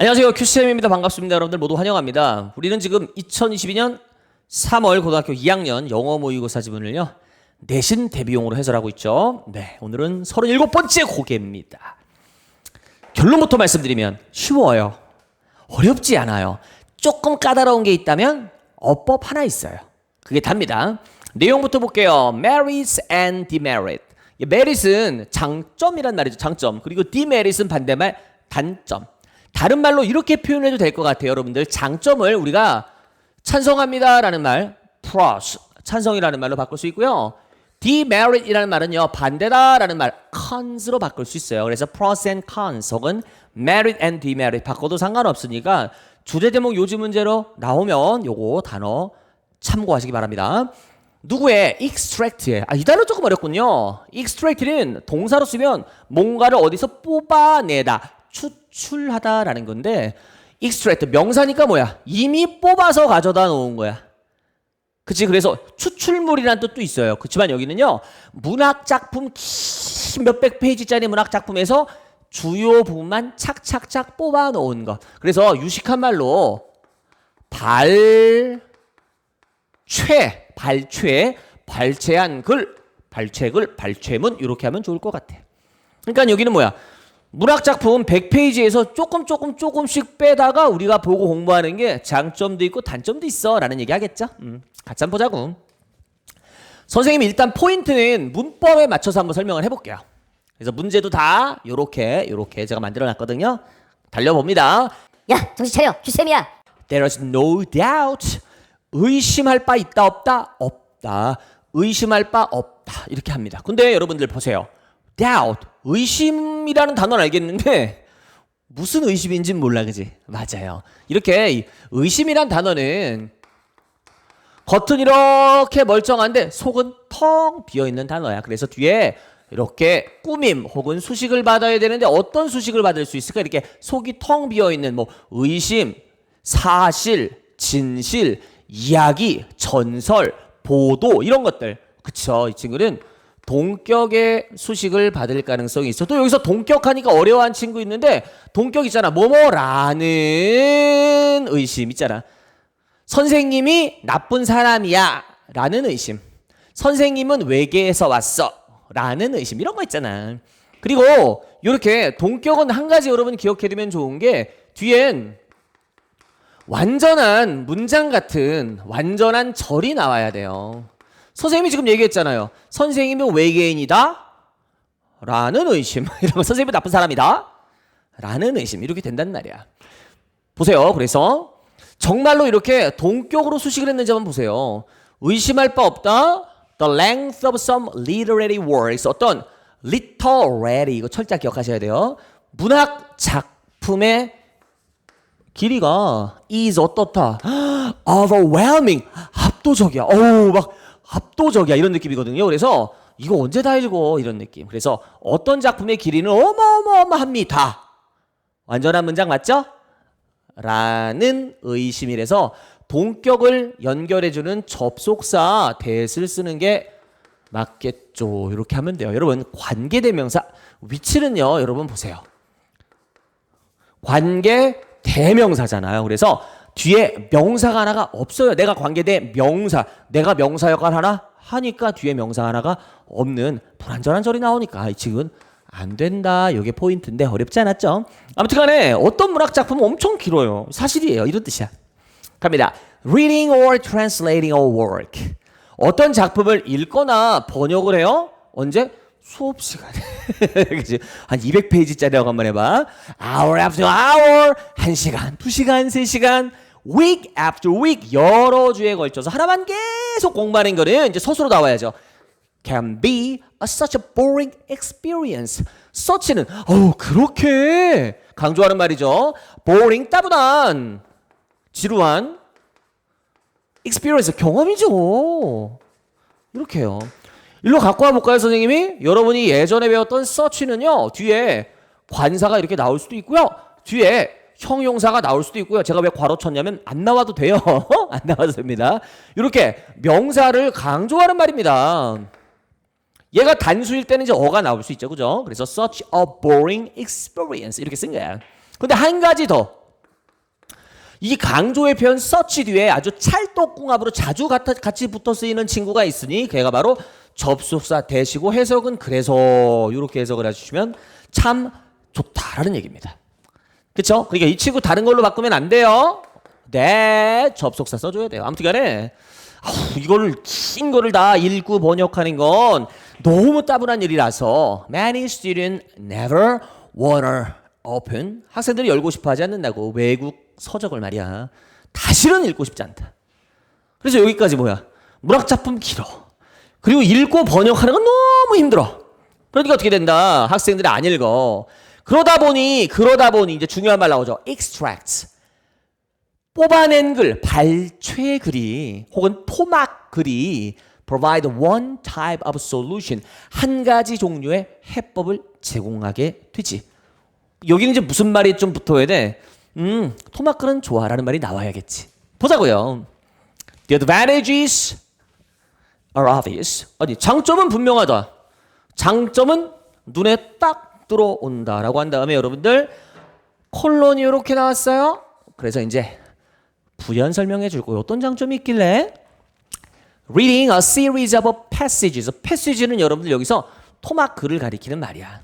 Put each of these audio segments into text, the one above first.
안녕하세요. 큐쌤입니다. 반갑습니다. 여러분들 모두 환영합니다. 우리는 지금 2022년 3월 고등학교 2학년 영어 모의고사 지문을요. 내신 대비용으로 해설하고 있죠. 네, 오늘은 37번째 고개입니다. 결론부터 말씀드리면 쉬워요. 어렵지 않아요. 조금 까다로운 게 있다면 어법 하나 있어요. 그게 답니다. 내용부터 볼게요. merits and demerit. merit은 장점이란 말이죠. 장점. 그리고 demerit은 반대말 단점. 다른 말로 이렇게 표현해도 될 것 같아요. 여러분들 장점을 우리가 찬성합니다라는 말 plus 찬성이라는 말로 바꿀 수 있고요. demerit이라는 말은요 반대다라는 말 cons로 바꿀 수 있어요. 그래서 pros and cons 혹은 merit and demerit 바꿔도 상관없으니까 주제 제목 요지 문제로 나오면 요거 단어 참고하시기 바랍니다. 누구의 extract에 아이 단어 조금 어렵군요. extract는 동사로 쓰면 뭔가를 어디서 뽑아내다 추 출하다라는 건데 extract 명사니까 뭐야? 이미 뽑아서 가져다 놓은 거야. 그치 그래서 추출물이라는 뜻도 있어요. 그렇지만 여기는요 문학 작품 긴 몇백 페이지짜리 문학 작품에서 주요 부분만 착착착 뽑아 놓은 것. 그래서 유식한 말로 발췌 발췌 발췌한 글 발췌글 발췌문 이렇게 하면 좋을 것 같아. 그러니까 여기는 뭐야? 문학 작품 100페이지에서 조금 조금 조금씩 빼다가 우리가 보고 공부하는 게 장점도 있고 단점도 있어라는 얘기 하겠죠? 음, 같이 한번 보자고. 선생님이 일단 포인트는 문법에 맞춰서 한번 설명을 해볼게요. 그래서 문제도 다 요렇게 요렇게 제가 만들어 놨거든요. 달려봅니다. 야, 정신 차려. 주쌤이야. There is no doubt. 의심할 바 있다 없다 없다. 의심할 바 없다 이렇게 합니다. 근데 여러분들 보세요. Doubt 의심이라는 단어는 알겠는데 무슨 의심인지는 몰라 그지? 맞아요. 이렇게 이 의심이란 단어는 겉은 이렇게 멀쩡한데 속은 텅 비어 있는 단어야. 그래서 뒤에 이렇게 꾸밈 혹은 수식을 받아야 되는데 어떤 수식을 받을 수 있을까? 이렇게 속이 텅 비어 있는 뭐 의심, 사실, 진실, 이야기, 전설, 보도 이런 것들. 그쵸? 이 친구는 동격의 수식을 받을 가능성이 있어. 또 여기서 동격하니까 어려워한 친구 있는데 동격 있잖아. 뭐뭐라는 의심 있잖아. 선생님이 나쁜 사람이야 라는 의심. 선생님은 외계에서 왔어 라는 의심. 이런 거 있잖아. 그리고 이렇게 동격은 한 가지 여러분 기억해두면 좋은 게 뒤엔 완전한 문장 같은 완전한 절이 나와야 돼요. 선생님이 지금 얘기했잖아요. 선생님은 외계인이다? 라는 의심. 이러면 선생님은 나쁜 사람이다? 라는 의심. 이렇게 된단 말이야. 보세요. 그래서 정말로 이렇게 동격으로 수식을 했는지 한번 보세요. 의심할 바 없다. The length of some literary works. 어떤 literary 이거 철자 기억하셔야 돼요. 문학 작품의 길이가 is 어떻다. overwhelming. 압도적이야. 어우 막 압도적이야 이런 느낌이거든요. 그래서 이거 언제 다 읽어 이런 느낌. 그래서 어떤 작품의 길이는 어마어마합니다. 완전한 문장 맞죠? 라는 의심이라서 동격을 연결해주는 접속사 대를 쓰는 게 맞겠죠. 이렇게 하면 돼요. 여러분 관계대명사 위치는요. 여러분 보세요. 관계 대명사잖아요. 그래서 뒤에 명사가 하나가 없어요. 내가 관계대 명사, 내가 명사 역할 하나 하니까 뒤에 명사 하나가 없는 불완전한 절이 나오니까 이 책은 안 된다. 이게 포인트인데 어렵지 않았죠? 아무튼 간에 어떤 문학 작품은 엄청 길어요. 사실이에요. 이런 뜻이야. 갑니다. Reading or translating a work. 어떤 작품을 읽거나 번역을 해요? 언제? 수업 시간에. 그치? 한 200페이지짜리라고 한번 해봐. Hour after hour. 1시간, 2시간, 3시간. Week after week. 여러 주에 걸쳐서 하나만 계속 공부하는 거는 이제 서술로 나와야죠. Can be a such a boring experience. such는 어우 그렇게 강조하는 말이죠. boring 따분한 지루한 experience 경험이죠. 이렇게요. 일로 갖고 와 볼까요, 선생님이? 여러분이 예전에 배웠던 search는요, 뒤에 관사가 이렇게 나올 수도 있고요, 뒤에 형용사가 나올 수도 있고요. 제가 왜 괄호 쳤냐면 안 나와도 돼요. 안 나와도 됩니다. 이렇게 명사를 강조하는 말입니다. 얘가 단수일 때는 이제 어가 나올 수 있죠. 그죠? 그래서 such a boring experience 이렇게 쓴 거야. 근데 한 가지 더 이 강조의 표현 such 뒤에 아주 찰떡궁합으로 자주 같이 붙어 쓰이는 친구가 있으니 걔가 바로 접속사 대시고 해석은 그래서 이렇게 해석을 해주시면 참 좋다라는 얘기입니다. 그쵸? 그러니까 이 친구 다른 걸로 바꾸면 안 돼요. 네, 접속사 써줘야 돼요. 아무튼 간에 아우, 이거를 긴 거를 다 읽고 번역하는 건 너무 따분한 일이라서 many students never wanna open 학생들이 열고 싶어 하지 않는다고 외국 서적을 말이야. 다시는 읽고 싶지 않다. 그래서 여기까지 뭐야? 문학 작품 길어. 그리고 읽고 번역하는 건 너무 힘들어. 그러니까 어떻게 된다? 학생들이 안 읽어. 그러다 보니 그러다 보니 이제 중요한 말 나오죠. extracts. 뽑아낸 글, 발췌 글이 혹은 토막 글이 provide one type of solution. 한 가지 종류의 해법을 제공하게 되지. 여기는 이제 무슨 말이 좀 붙어야 돼? 음, 토막 글은 좋아라는 말이 나와야겠지. 보자고요. The advantages are obvious. 어디 장점은 분명하다. 장점은 눈에 딱 들어온다라고 한 다음에 여러분들 콜론이 이렇게 나왔어요. 그래서 이제 부연 설명해 줄 거예요. 어떤 장점이 있길래? Reading a series of passages. passage는 여러분들 여기서 토막 글을 가리키는 말이야.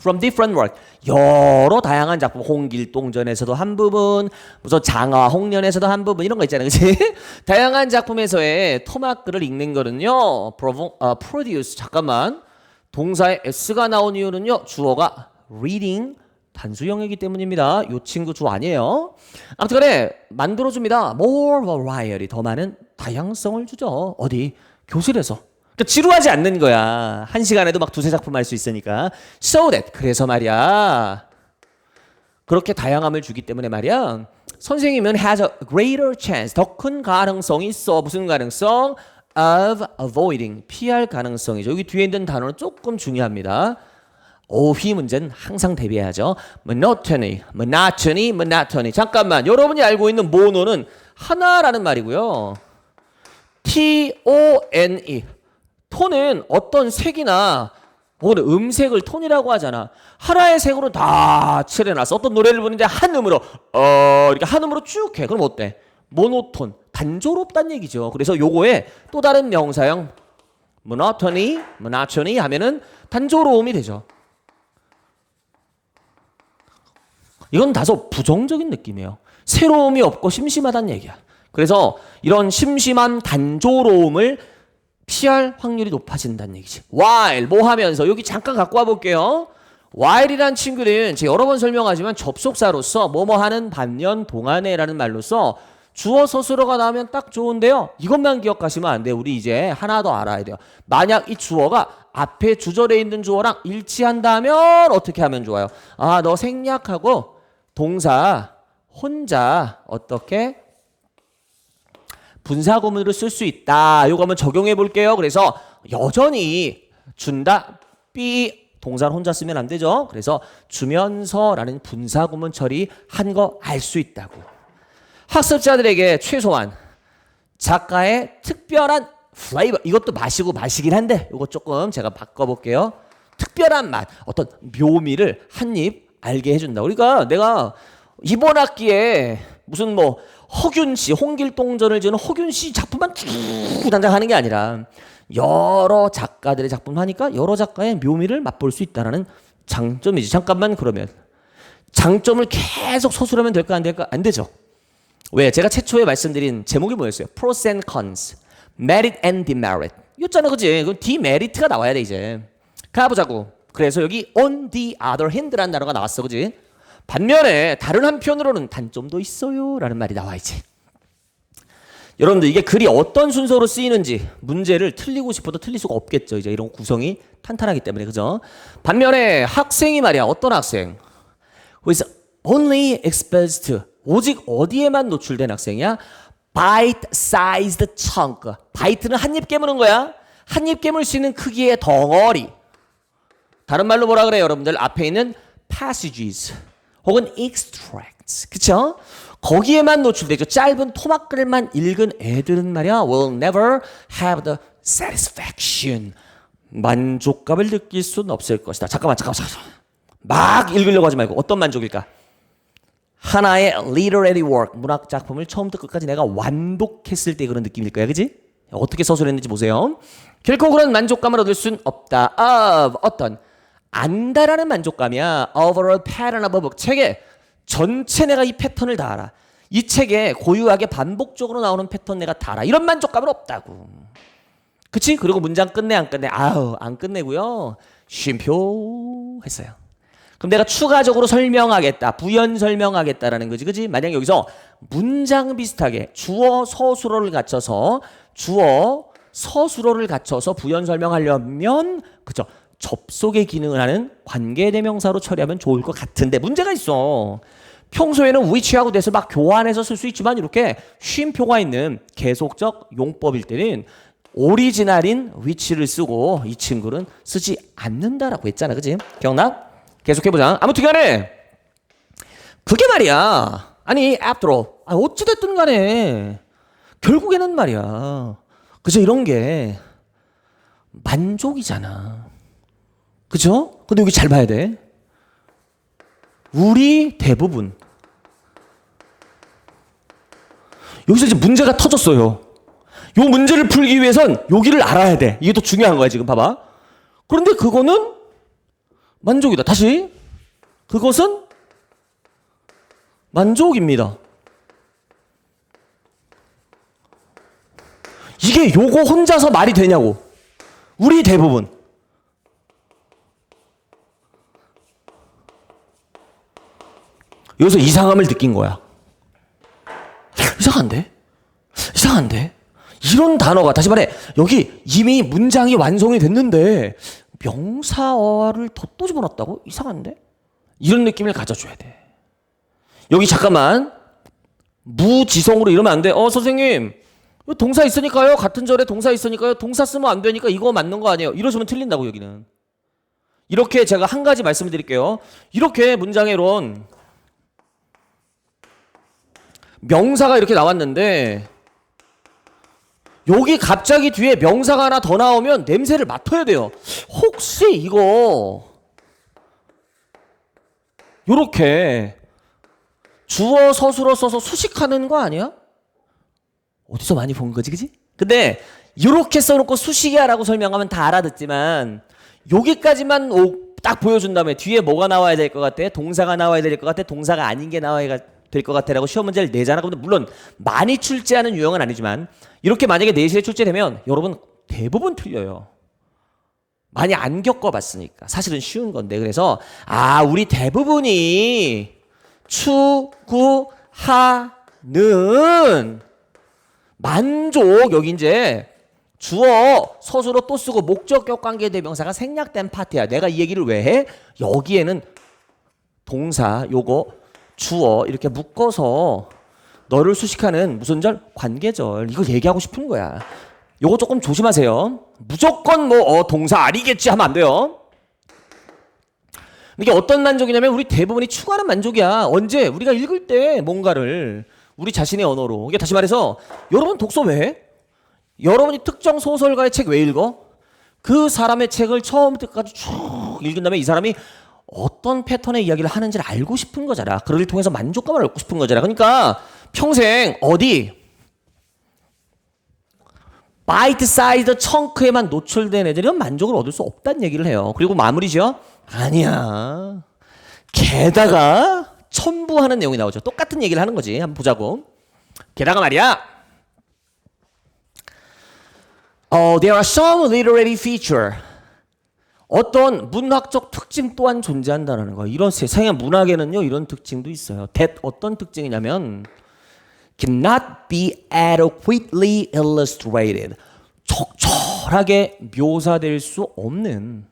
From different work. 여러 다양한 작품. 홍길동전에서도 한 부분, 무슨 장화 홍련에서도 한 부분 이런 거 있잖아요. 그치? 다양한 작품에서의 토막 글을 읽는 거는요. provo- 어, produce. 잠깐만. 동사에 s가 나온 이유는요. 주어가 reading 단수형이기 때문입니다. 요 친구 주어 아니에요. 아무튼 간에 만들어줍니다. more variety. 더 많은 다양성을 주죠. 어디? 교실에서. 그러니까 지루하지 않는 거야. 한 시간에도 막 두세 작품 할 수 있으니까. So that. 그래서 말이야. 그렇게 다양함을 주기 때문에 말이야. 선생님은 has a greater chance. 더 큰 가능성이 있어. 무슨 가능성? Of avoiding. 피할 가능성이죠. 여기 뒤에 있는 단어는 조금 중요합니다. 오휘 문제는 항상 대비해야죠. monotony, monotony, monotony. 잠깐만. 여러분이 알고 있는 모노는 하나라는 말이고요. T-O-N-E. 톤은 어떤 색이나 혹은 음색을 톤이라고 하잖아. 하나의 색으로 다 칠해놨어. 어떤 노래를 부르는데 한 음으로 어 이렇게 한 음으로 쭉 해. 그럼 어때? 모노톤, 단조롭다는 얘기죠. 그래서 요거에 또 다른 명사형 monotony, monotony 하면은 단조로움이 되죠. 이건 다소 부정적인 느낌이에요. 새로움이 없고 심심하다는 얘기야. 그래서 이런 심심한 단조로움을 피할 확률이 높아진다는 얘기지. while 뭐 하면서 여기 잠깐 갖고 와 볼게요. while이란 친구는 제가 여러 번 설명하지만 접속사로서 뭐뭐 하는 반년 동안에라는 말로써 주어 서술어가 나오면 딱 좋은데요. 이것만 기억하시면 안 돼요. 우리 이제 하나 더 알아야 돼요. 만약 이 주어가 앞에 주절에 있는 주어랑 일치한다면 어떻게 하면 좋아요? 아, 너 생략하고 동사 혼자 어떻게 분사 구문으로 쓸 수 있다. 요거 한번 적용해 볼게요. 그래서 여전히 준다. B 동사를 혼자 쓰면 안 되죠. 그래서 주면서라는 분사 구문 처리 한 거 알 수 있다고. 학습자들에게 최소한 작가의 특별한 플레이버 이것도 마시고 마시긴 한데 이거 조금 제가 바꿔볼게요. 특별한 맛, 어떤 묘미를 한 입 알게 해준다. 그러니까 내가 이번 학기에 무슨 뭐 허균 씨, 홍길동전을 지은 허균 씨 작품만 쭉 단장하는 게 아니라 여러 작가들의 작품 하니까 여러 작가의 묘미를 맛볼 수 있다라는 장점이지. 잠깐만 그러면 장점을 계속 서술하면 될까 안 될까? 안 되죠. 왜? 제가 최초에 말씀드린 제목이 뭐였어요? Pros and Cons, Merit and Demerit. 이었잖아, 그지? 그럼 Demerit가 나와야 돼 이제. 가보자고. 그래서 여기 on the other hand라는 단어가 나왔어, 그지? 반면에 다른 한편으로는 단점도 있어요라는 말이 나와야지. 여러분들 이게 글이 어떤 순서로 쓰이는지 문제를 틀리고 싶어도 틀릴 수가 없겠죠. 이제 이런 구성이 탄탄하기 때문에 그죠? 반면에 학생이 말이야 어떤 학생? who is only exposed to 오직 어디에만 노출된 학생이야? bite-sized chunk. 바이트는 한 입 깨무는 거야. 한 입 깨물 수 있는 크기의 덩어리. 다른 말로 뭐라 그래요, 여러분들? 앞에 있는 passages 혹은 extracts. 그쵸? 거기에만 노출되죠. 짧은 토막글만 읽은 애들은 말이야 will never have the satisfaction. 만족감을 느낄 수는 없을 것이다. 잠깐만, 잠깐만, 잠깐만. 막 읽으려고 하지 말고 어떤 만족일까? 하나의 literary work, 문학 작품을 처음부터 끝까지 내가 완독했을 때 그런 느낌일 거야, 그지? 어떻게 서술했는지 보세요. 결코 그런 만족감을 얻을 순 없다. of 어떤 안다라는 만족감이야. overall pattern of a book. 책에 전체 내가 이 패턴을 다 알아. 이 책에 고유하게 반복적으로 나오는 패턴 내가 다 알아. 이런 만족감은 없다고. 그치? 그리고 문장 끝내 안 끝내? 아우 안 끝내고요. 쉼표 했어요. 그럼 내가 추가적으로 설명하겠다. 부연 설명하겠다라는 거지. 그지? 만약 여기서 문장 비슷하게 주어 서술어를 갖춰서 주어 서술어를 갖춰서 부연 설명하려면 그죠? 접속의 기능을 하는 관계대명사로 처리하면 좋을 것 같은데 문제가 있어. 평소에는 which하고 that을 막 교환해서 쓸 수 있지만 이렇게 쉼표가 있는 계속적 용법일 때는 오리지널인 which를 쓰고 이 친구는 쓰지 않는다라고 했잖아. 그지? 기억나? 계속해보자. 아무튼 간에 그게 말이야. 아니 all 아, 어찌됐든 간에 결국에는 말이야. 그죠? 이런 게 만족이잖아. 그죠? 근데 여기 잘 봐야 돼. 우리 대부분 여기서 이제 문제가 터졌어요. 요 문제를 풀기 위해선 여기를 알아야 돼. 이게 더 중요한 거야, 지금 봐봐. 그런데 그거는 만족이다. 다시. 그것은 만족입니다. 이게 요거 혼자서 말이 되냐고. 우리 대부분. 여기서 이상함을 느낀 거야. 이상한데? 이상한데? 이런 단어가 다시 말해 여기 이미 문장이 완성이 됐는데 명사어를 더 또 집어넣었다고? 이상한데? 이런 느낌을 가져줘야 돼. 여기 잠깐만 무지성으로 이러면 안 돼. 어 선생님 동사 있으니까요. 같은 절에 동사 있으니까요. 동사 쓰면 안 되니까 이거 맞는 거 아니에요. 이러시면 틀린다고 여기는. 이렇게 제가 한 가지 말씀을 드릴게요. 이렇게 문장의론 명사가 이렇게 나왔는데 여기 갑자기 뒤에 명사가 하나 더 나오면 냄새를 맡아야 돼요. 혹시 이거 요렇게 주어 서술어 써서 수식하는 거 아니야? 어디서 많이 본 거지, 그지? 근데 요렇게 써놓고 수식이야라고 설명하면 다 알아듣지만 여기까지만 오- 딱 보여준 다음에 뒤에 뭐가 나와야 될 것 같아? 동사가 나와야 될 것 같아? 동사가 아닌 게 나와야 될 것 같아라고 시험 문제를 내잖아. 근데 물론 많이 출제하는 유형은 아니지만 이렇게 만약에 내시에 출제되면 여러분 대부분 틀려요. 많이 안 겪어봤으니까 사실은 쉬운 건데 그래서 아 우리 대부분이 추구하는 만족 여기 이제 주어 서술어 또 쓰고 목적격 관계 대명사가 생략된 파트야. 내가 이 얘기를 왜 해? 여기에는 동사 요거 주어 이렇게 묶어서 너를 수식하는 무슨 절 관계절 이거 얘기하고 싶은 거야. 요거 조금 조심하세요. 무조건 뭐 어, 동사 아니겠지 하면 안 돼요. 이게 어떤 만족이냐면 우리 대부분이 추구하는 만족이야. 언제 우리가 읽을 때 뭔가를 우리 자신의 언어로. 이게 다시 말해서 여러분 독서 왜 해? 여러분이 특정 소설가의 책 왜 읽어? 그 사람의 책을 처음부터 끝까지 쭉 읽은 다음에 이 사람이 어떤 패턴의 이야기를 하는지를 알고 싶은 거잖아. 그를 통해서 만족감을 얻고 싶은 거잖아. 그러니까 평생 어디 바이트 사이드 청크에만 노출된 애들은 만족을 얻을 수 없다는 얘기를 해요. 그리고 마무리죠. 아니야. 게다가 첨부하는 내용이 나오죠. 똑같은 얘기를 하는 거지. 한번 보자고. 게다가 말이야. 어, there are some literary feature. 어떤 문학적 특징 또한 존재한다는 거야. 이런 세상의 문학에는요, 이런 특징도 있어요. that 어떤 특징이냐면 cannot be adequately illustrated. 적절하게 묘사될 수 없는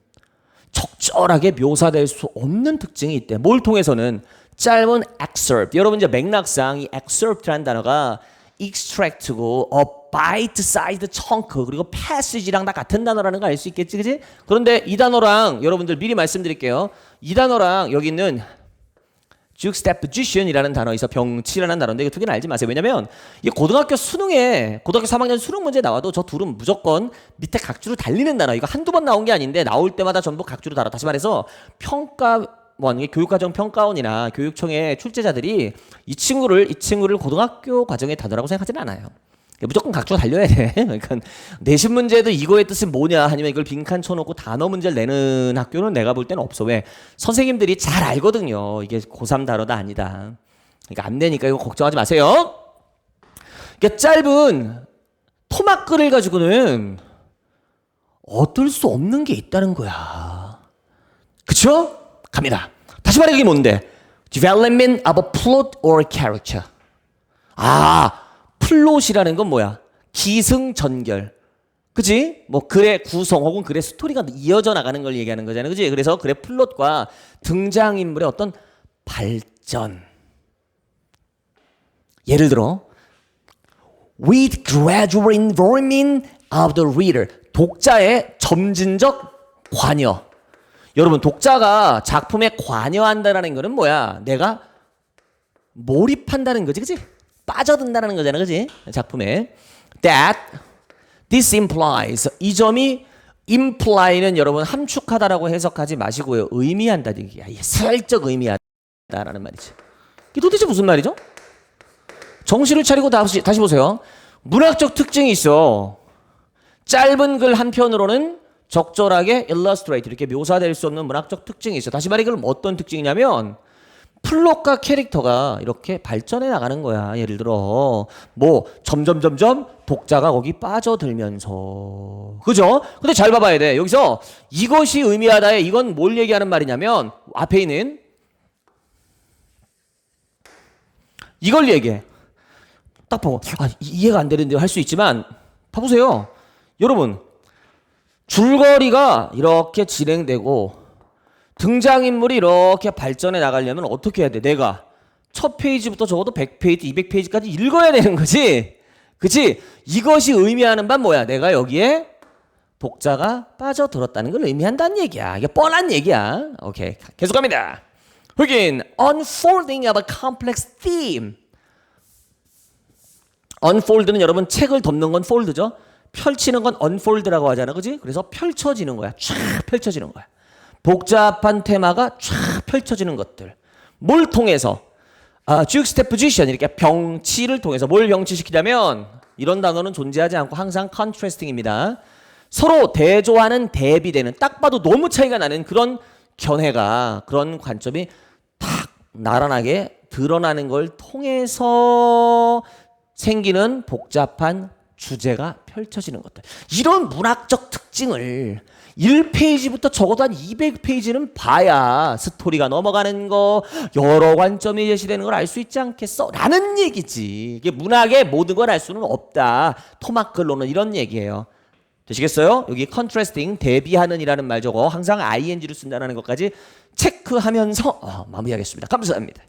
적절하게 묘사될 수 없는 특징이 있대. 뭘 통해서는 짧은 excerpt. 여러분 이제 맥락상 이 excerpt라는 단어가 extract고 a bite-sized chunk 그리고 passage랑 다 같은 단어라는 거 알 수 있겠지, 그지? 그런데 이 단어랑 여러분들 미리 말씀드릴게요. 이 단어랑 여기 있는 juxtaposition이라는 단어 있어 병치라는 단어인데 이거 두 개는 알지 마세요. 왜냐면 이 고등학교 수능에 고등학교 3학년 수능 문제 나와도 저 둘은 무조건 밑에 각주로 달리는 단어. 이거 한두 번 나온 게 아닌데 나올 때마다 전부 각주로 달아. 다시 말해서 평가 뭐 아니 교육과정 평가원이나 교육청의 출제자들이 이 친구를 이 친구를 고등학교 과정의 단어라고 생각하지는 않아요. 무조건 각주가 달려야 돼. 그러니까 내신 문제도 이거의 뜻이 뭐냐 아니면 이걸 빈칸 쳐놓고 단어 문제를 내는 학교는 내가 볼 때는 없어. 왜? 선생님들이 잘 알거든요. 이게 고3 단어다 아니다. 그러니까 안 되니까 이거 걱정하지 마세요. 이게 짧은 토막글을 가지고는 어떨 수 없는 게 있다는 거야. 그쵸? 갑니다. 다시 말해 이게 뭔데? Development of a plot or character. 아, 플롯이라는 건 뭐야? 기승전결. 그지? 뭐 글의 구성 혹은 글의 스토리가 이어져 나가는 걸 얘기하는 거잖아요. 그지? 그래서 글의 플롯과 등장인물의 어떤 발전. 예를 들어 with gradual involvement of the reader. 독자의 점진적 관여. 여러분, 독자가 작품에 관여한다라는 거는 뭐야? 내가 몰입한다는 거지, 그지? 빠져든다는 거잖아, 그지? 작품에. That this implies 이 점이 imply는 여러분 함축하다라고 해석하지 마시고요. 의미한다는 얘기야. 이게 살짝 의미하다라는 말이지. 이게 도대체 무슨 말이죠? 정신을 차리고 다시, 다시 보세요. 문학적 특징이 있어. 짧은 글 한 편으로는 적절하게 illustrate 이렇게 묘사될 수 없는 문학적 특징이 있어. 다시 말해 그럼 어떤 특징이냐면 플롯과 캐릭터가 이렇게 발전해 나가는 거야. 예를 들어 뭐 점점 점점 독자가 거기 빠져들면서 그죠? 근데 잘 봐봐야 돼. 여기서 이것이 의미하다에 이건 뭘 얘기하는 말이냐면 앞에 있는 이걸 얘기해. 딱 보고 아 이- 이해가 안 되는데 할 수 있지만 봐보세요. 여러분 줄거리가 이렇게 진행되고 등장인물이 이렇게 발전해 나가려면 어떻게 해야 돼? 내가 첫 페이지부터 적어도 100페이지, 200페이지까지 읽어야 되는 거지. 그치? 이것이 의미하는 바는 뭐야? 내가 여기에 독자가 빠져들었다는 걸 의미한다는 얘기야. 이게 뻔한 얘기야. 오케이. 계속 갑니다. 흑인, unfolding of a complex theme. unfold는 여러분 책을 덮는 건 fold죠. 펼치는 건 unfold라고 하잖아. 그지? 그래서 펼쳐지는 거야. 쫙 펼쳐지는 거야. 복잡한 테마가 쫙 펼쳐지는 것들. 뭘 통해서? 아, juxtaposition 이렇게 병치를 통해서 뭘 병치시키냐면 이런 단어는 존재하지 않고 항상 contrasting입니다. 서로 대조하는 대비되는 딱 봐도 너무 차이가 나는 그런 견해가 그런 관점이 탁 나란하게 드러나는 걸 통해서 생기는 복잡한 주제가 펼쳐지는 것들. 이런 문학적 특징을 1페이지부터 적어도 한 200페이지는 봐야 스토리가 넘어가는 거, 여러 관점이 제시되는 걸 알 수 있지 않겠어? 라는 얘기지. 이게 문학의 모든 걸 알 수는 없다. 토막글로는 이런 얘기예요. 되시겠어요? 여기 contrasting 대비하는 이라는 말 저거 항상 ing를 쓴다는 것까지 체크하면서 어, 마무리하겠습니다. 감사합니다.